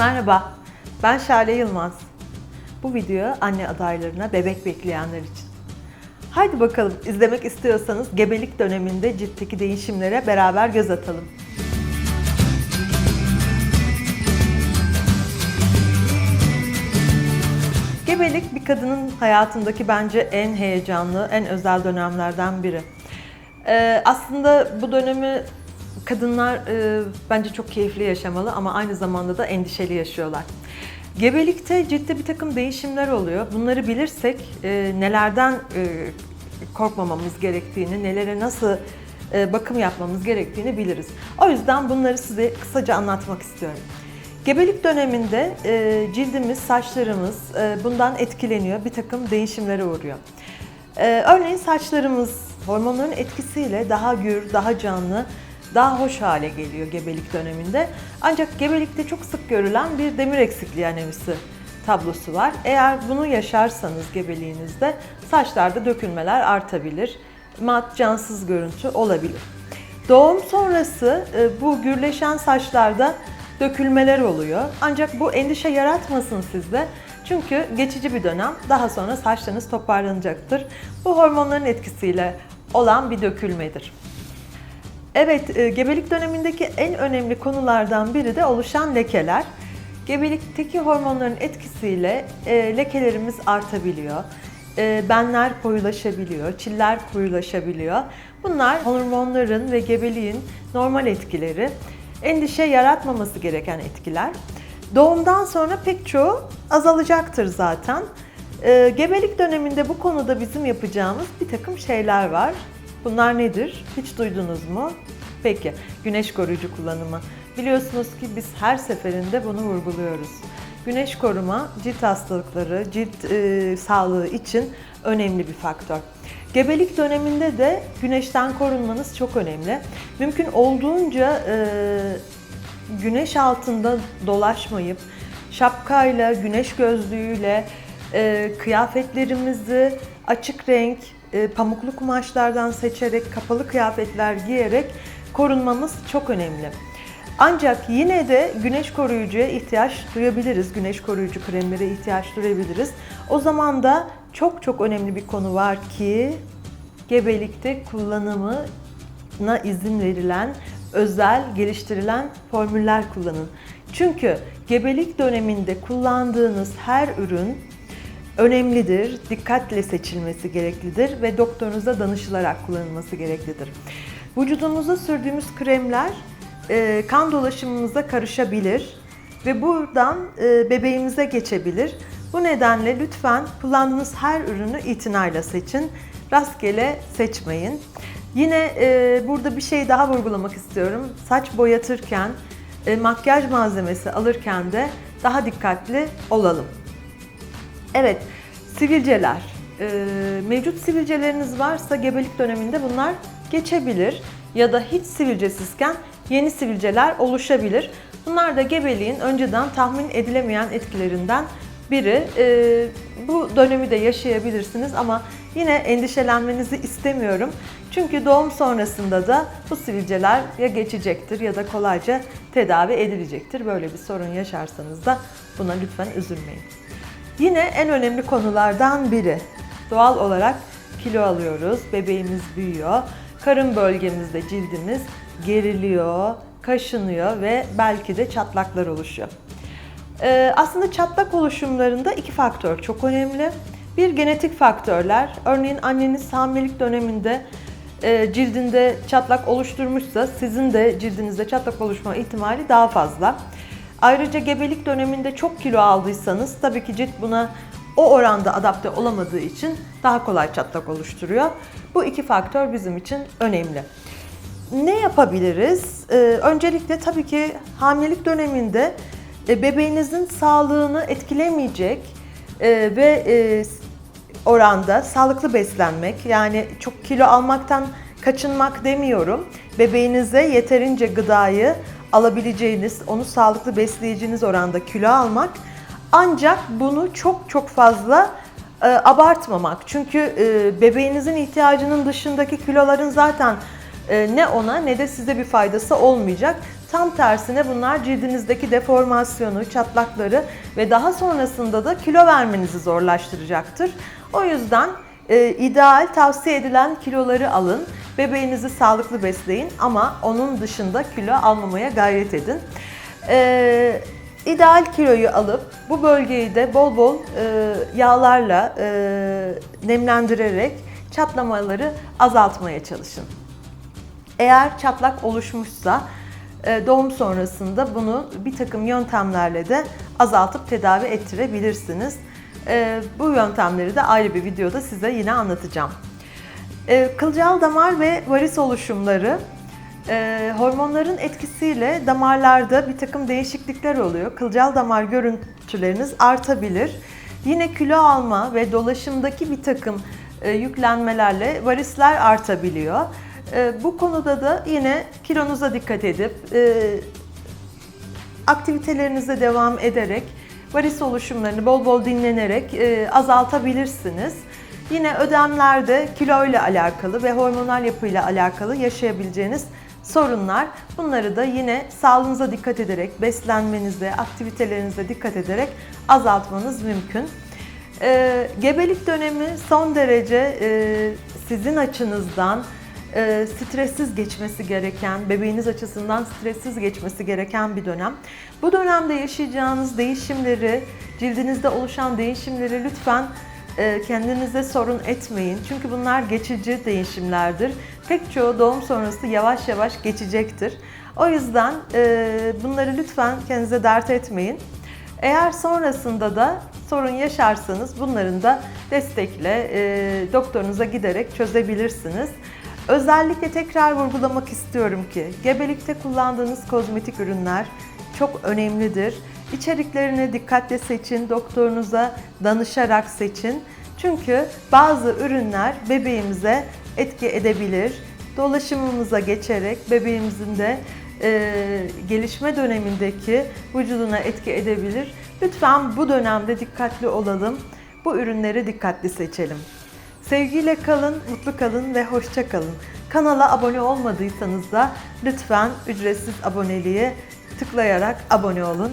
Merhaba, ben Şale Yılmaz. Bu video anne adaylarına bebek bekleyenler için. Haydi bakalım izlemek istiyorsanız gebelik döneminde ciltteki değişimlere beraber göz atalım. Gebelik bir kadının hayatındaki bence en heyecanlı, en özel dönemlerden biri. Ee, aslında bu dönemi kadınlar e, bence çok keyifli yaşamalı ama aynı zamanda da endişeli yaşıyorlar. Gebelikte ciddi bir takım değişimler oluyor. Bunları bilirsek e, nelerden e, korkmamamız gerektiğini, nelere nasıl e, bakım yapmamız gerektiğini biliriz. O yüzden bunları size kısaca anlatmak istiyorum. Gebelik döneminde e, cildimiz, saçlarımız e, bundan etkileniyor, bir takım değişimlere uğruyor. E, örneğin saçlarımız hormonların etkisiyle daha gür, daha canlı, daha hoş hale geliyor gebelik döneminde. Ancak gebelikte çok sık görülen bir demir eksikliği anemisi tablosu var. Eğer bunu yaşarsanız gebeliğinizde saçlarda dökülmeler artabilir, mat, cansız görüntü olabilir. Doğum sonrası e, bu gürleşen saçlarda dökülmeler oluyor. Ancak bu endişe yaratmasın sizde. Çünkü geçici bir dönem. Daha sonra saçlarınız toparlanacaktır. Bu hormonların etkisiyle olan bir dökülmedir. Evet, e, gebelik dönemindeki en önemli konulardan biri de oluşan lekeler. Gebelikteki hormonların etkisiyle e, lekelerimiz artabiliyor. E, benler koyulaşabiliyor, çiller koyulaşabiliyor. Bunlar hormonların ve gebeliğin normal etkileri. Endişe yaratmaması gereken etkiler. Doğumdan sonra pek çoğu azalacaktır zaten. Gebelik döneminde bu konuda bizim yapacağımız bir takım şeyler var. Bunlar nedir? Hiç duydunuz mu? Peki, güneş koruyucu kullanımı. Biliyorsunuz ki biz her seferinde bunu vurguluyoruz. Güneş koruma cilt hastalıkları, cilt e, sağlığı için önemli bir faktör. Gebelik döneminde de güneşten korunmanız çok önemli. Mümkün olduğunca e, güneş altında dolaşmayıp şapkayla, güneş gözlüğüyle e, kıyafetlerimizi açık renk, e, pamuklu kumaşlardan seçerek, kapalı kıyafetler giyerek korunmamız çok önemli. Ancak yine de güneş koruyucuya ihtiyaç duyabiliriz. Güneş koruyucu kremlere ihtiyaç duyabiliriz. O zaman da çok çok önemli bir konu var ki gebelikte kullanımına izin verilen özel geliştirilen formüller kullanın. Çünkü gebelik döneminde kullandığınız her ürün önemlidir, dikkatle seçilmesi gereklidir ve doktorunuza danışılarak kullanılması gereklidir. Vücudumuza sürdüğümüz kremler e, kan dolaşımımıza karışabilir ve buradan e, bebeğimize geçebilir. Bu nedenle lütfen kullandığınız her ürünü itinayla seçin, rastgele seçmeyin. Yine e, burada bir şey daha vurgulamak istiyorum. Saç boyatırken, makyaj malzemesi alırken de daha dikkatli olalım. Evet, sivilceler. Ee, mevcut sivilceleriniz varsa gebelik döneminde bunlar geçebilir ya da hiç sivilcesizken yeni sivilceler oluşabilir. Bunlar da gebeliğin önceden tahmin edilemeyen etkilerinden biri. Ee, bu dönemi de yaşayabilirsiniz ama yine endişelenmenizi istemiyorum. Çünkü doğum sonrasında da bu sivilceler ya geçecektir ya da kolayca tedavi edilecektir. Böyle bir sorun yaşarsanız da buna lütfen üzülmeyin. Yine en önemli konulardan biri. Doğal olarak kilo alıyoruz, bebeğimiz büyüyor. Karın bölgemizde cildimiz geriliyor, kaşınıyor ve belki de çatlaklar oluşuyor. Ee, aslında çatlak oluşumlarında iki faktör çok önemli. Bir genetik faktörler. Örneğin anneniz hamilelik döneminde e, cildinde çatlak oluşturmuşsa sizin de cildinizde çatlak oluşma ihtimali daha fazla. Ayrıca gebelik döneminde çok kilo aldıysanız tabii ki cilt buna o oranda adapte olamadığı için daha kolay çatlak oluşturuyor. Bu iki faktör bizim için önemli. Ne yapabiliriz? Ee, öncelikle tabii ki hamilelik döneminde e, bebeğinizin sağlığını etkilemeyecek e, ve e, oranda sağlıklı beslenmek yani çok kilo almaktan kaçınmak demiyorum. Bebeğinize yeterince gıdayı alabileceğiniz, onu sağlıklı besleyeceğiniz oranda kilo almak. Ancak bunu çok çok fazla e, abartmamak. Çünkü e, bebeğinizin ihtiyacının dışındaki kiloların zaten e, ne ona ne de size bir faydası olmayacak. Tam tersine bunlar cildinizdeki deformasyonu, çatlakları ve daha sonrasında da kilo vermenizi zorlaştıracaktır. O yüzden e, ideal tavsiye edilen kiloları alın. Bebeğinizi sağlıklı besleyin ama onun dışında kilo almamaya gayret edin. E, ideal kiloyu alıp bu bölgeyi de bol bol e, yağlarla e, nemlendirerek çatlamaları azaltmaya çalışın. Eğer çatlak oluşmuşsa e, doğum sonrasında bunu bir takım yöntemlerle de azaltıp tedavi ettirebilirsiniz. E, Bu yöntemleri de ayrı bir videoda size yine anlatacağım. E, Kılcal damar ve varis oluşumları e, hormonların etkisiyle damarlarda bir takım değişiklikler oluyor. Kılcal damar görüntüleriniz artabilir. Yine kilo alma ve dolaşımdaki bir takım e, yüklenmelerle varisler artabiliyor. E, bu konuda da yine kilonuza dikkat edip aktivitelerinize devam ederek varis oluşumlarını bol bol dinlenerek e, azaltabilirsiniz. Yine ödemlerde kilo ile alakalı ve hormonal yapıyla alakalı yaşayabileceğiniz sorunlar. Bunları da yine sağlığınıza dikkat ederek, beslenmenize, aktivitelerinize dikkat ederek azaltmanız mümkün. E, gebelik dönemi son derece e, sizin açınızdan e, stressiz geçmesi gereken, bebeğiniz açısından stressiz geçmesi gereken bir dönem. Bu dönemde yaşayacağınız değişimleri, cildinizde oluşan değişimleri lütfen e, kendinize sorun etmeyin. Çünkü bunlar geçici değişimlerdir. Pek çoğu doğum sonrası yavaş yavaş geçecektir. O yüzden e, bunları lütfen kendinize dert etmeyin. Eğer sonrasında da sorun yaşarsanız bunların da destekle e, doktorunuza giderek çözebilirsiniz. Özellikle tekrar vurgulamak istiyorum ki gebelikte kullandığınız kozmetik ürünler çok önemlidir. İçeriklerini dikkatle seçin, doktorunuza danışarak seçin. Çünkü bazı ürünler bebeğimize etki edebilir. Dolaşımımıza geçerek bebeğimizin de e, gelişme dönemindeki vücuduna etki edebilir. Lütfen bu dönemde dikkatli olalım. Bu ürünleri dikkatli seçelim. Sevgiyle kalın, mutlu kalın ve hoşça kalın. Kanala abone olmadıysanız da lütfen ücretsiz aboneliğe tıklayarak abone olun.